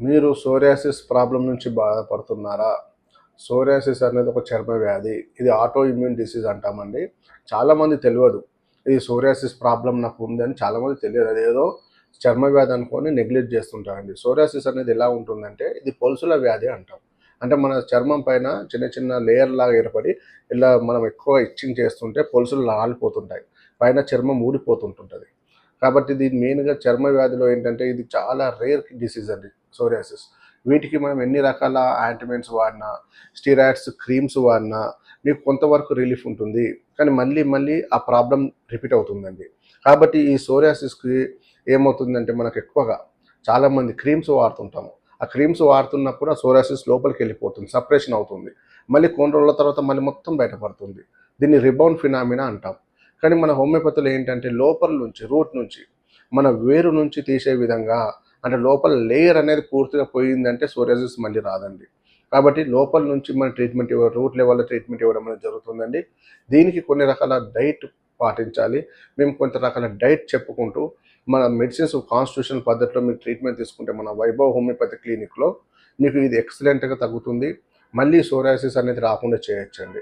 మీరు psoriasis problem నుంచి బాధపడుతున్నారా? సోరియాసిస్ అనేది ఒక చర్మ వ్యాధి. ఇది ఆటో ఇమ్యూన్ డిసీజ్ అంటామండి. చాలామంది తెలియదు. ఇది సోరియాసిస్ ప్రాబ్లం నాకు ఉందని చాలామంది తెలియదు. అదేదో చర్మ వ్యాధి అనుకొని నెగ్లెక్ట్ చేస్తుంటారండి. సోరియాసిస్ అనేది ఎలా ఉంటుందంటే ఇది పొలుసుల వ్యాధి అంటాం. అంటే మన చర్మం పైన చిన్న చిన్న లేయర్ లాగా ఏర్పడి ఇలా మనం ఎక్కువ ఇచ్చింగ్ చేస్తుంటే పొలుసులు రాలిపోతుంటాయి. పైన చర్మం ఊడిపోతుంటుంటుంది. కాబట్టి ఇది మెయిన్గా చర్మ వ్యాధిలో ఏంటంటే ఇది చాలా రేర్ డిసీజ్ అండి సోరియాసిస్ వీటికి మనం ఎన్ని రకాల యాంటిమెంట్స్ వాడినా స్టీరాయిడ్స్ క్రీమ్స్ వాడినా మీకు కొంతవరకు రిలీఫ్ ఉంటుంది. కానీ మళ్ళీ మళ్ళీ ఆ ప్రాబ్లం రిపీట్ అవుతుందండి. కాబట్టి ఈ సోరియాసిస్కి ఏమవుతుందంటే మనకు ఎక్కువగా చాలామంది క్రీమ్స్ వాడుతుంటాము. ఆ క్రీమ్స్ వాడుతున్నప్పుడు ఆ సోరాసిస్ లోపలికి వెళ్ళిపోతుంది సపరేషన్ అవుతుంది. మళ్ళీ కొన్ని రోజుల తర్వాత మళ్ళీ మొత్తం బయటపడుతుంది. దీన్ని రిబౌండ్ ఫినామినా అంటాం. కానీ మన హోమియోపతిలో ఏంటంటే లోపల నుంచి రూట్ నుంచి మన వేరు నుంచి తీసే విధంగా అంటే లోపల లేయర్ అనేది పూర్తిగా పోయిందంటే సోరియాసిస్ మళ్ళీ రాదండి. కాబట్టి లోపల నుంచి మన ట్రీట్మెంట్ ఇవ్వడం రూట్ లెవెల్లో ట్రీట్మెంట్ ఇవ్వడం అనేది జరుగుతుందండి. దీనికి కొన్ని రకాల డైట్ పాటించాలి. మేము కొంత రకాల డైట్ చెప్పుకుంటూ మన మెడిసిన్స్ కాన్స్టిట్యూషన్ పద్ధతిలో మీరు ట్రీట్మెంట్ తీసుకుంటే మన వైభవ్ హోమియోపతి క్లినిక్లో మీకు ఇది ఎక్సలెంట్గా తగ్గుతుంది. మళ్ళీ సోరాసిస్ అనేది రాకుండా చేయొచ్చండి.